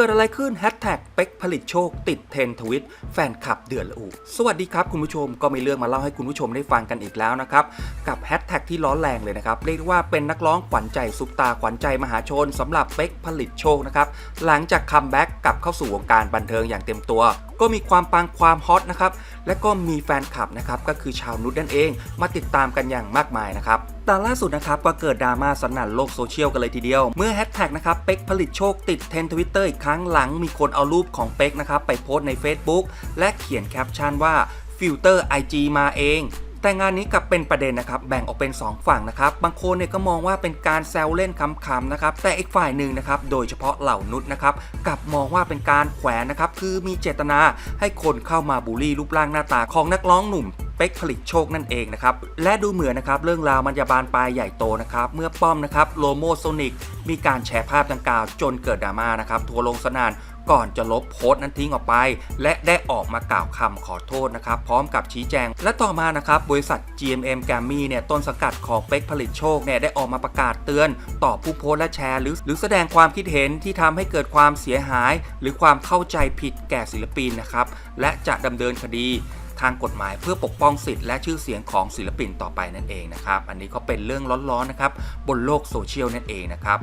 เกิดอะไรขึ้นแฮชแท็กเป็กผลิตโชคติดเทรนทวิตแฟนคลับเดือดละอุสวัสดีครับคุณผู้ชมก็มีเรื่องมาเล่าให้คุณผู้ชมได้ฟังกันอีกแล้วนะครับ กับแฮช ที่ร้อนแรงเลยนะครับ เรียกว่าเป็นนักร้องขวัญใจซุปตาขวัญใจมหาชนสำหรับเป็กผลิตโชคนะครับ หลังจากคัมแบ็กกลับเข้าสู่วงการบันเทิงอย่างเต็มตัว ก็มีความปังความฮอตนะครับ และก็มีแฟนคลับนะครับก็คือชาวนุชนั่นเอง มาติดตามกันอย่างมากมายนะครับแต่ล่าสุดนะครับก็เกิดดราม่าสนั่นโลกโซเชียลกันเลยทีเดียว เมื่อแฮชแท็กนะครับเป็กผลิตโชคติดเทรนทวิตเตอร์อีกครั้งหลังมีคนเอารูปของเป็กนะครับไปโพสต์ใน Facebook และเขียนแคปชั่นว่าฟิลเตอร์ IG มาเอง แต่งานนี้กลับเป็นประเด็นนะครับแบ่งออกเป็น 2 ฝั่งนะครับบางคนเนี่ยก็มองว่าเป็นการแซวเล่นคำๆนะครับแต่อีกฝ่ายหนึ่งนะครับโดยเฉพาะเหล่านุษนะครับกลับมองว่าเป็นการแขวนนะครับคือมีเจตนาให้คนเข้ามาบูลลี่รูปร่างหน้าตาของนักร้องหนุ่ม เป็กผลิตโชคนั่นเองนะครับ และดูเหมือนนะครับเรื่องราวมันจะบานปลายใหญ่โตนะครับ เมื่อป้อมนะครับโลโมโซนิกมีการแชร์ภาพดังกล่าวจนเกิดดราม่านะครับทัวร์ลงสนานก่อนจะลบโพสต์นั้นทิ้งออกไป และได้ออกมากล่าวคำขอโทษนะครับ พร้อมกับชี้แจง และต่อมานะครับบริษัท GMM g a m m y เนี่ยต้นสังกัดของเป็กผลิตโชคเนี่ยได้ออกมาประกาศเตือน ต่อผู้โพสต์และแชร์หรือ หรือแสดงความคิดเห็นที่ทำให้เกิดความเสียหาย หรือความเข้าใจผิดแก่ศิลปินนะครับและจะดำเนินคดี ทางกฎหมายเพื่อปกป้องสิทธิ์และชื่อเสียงของศิลปินต่อไปนั่นเองนะครับ อันนี้ก็เป็นเรื่องร้อนๆนะครับบนโลกโซเชียลนั่นเองนะครับ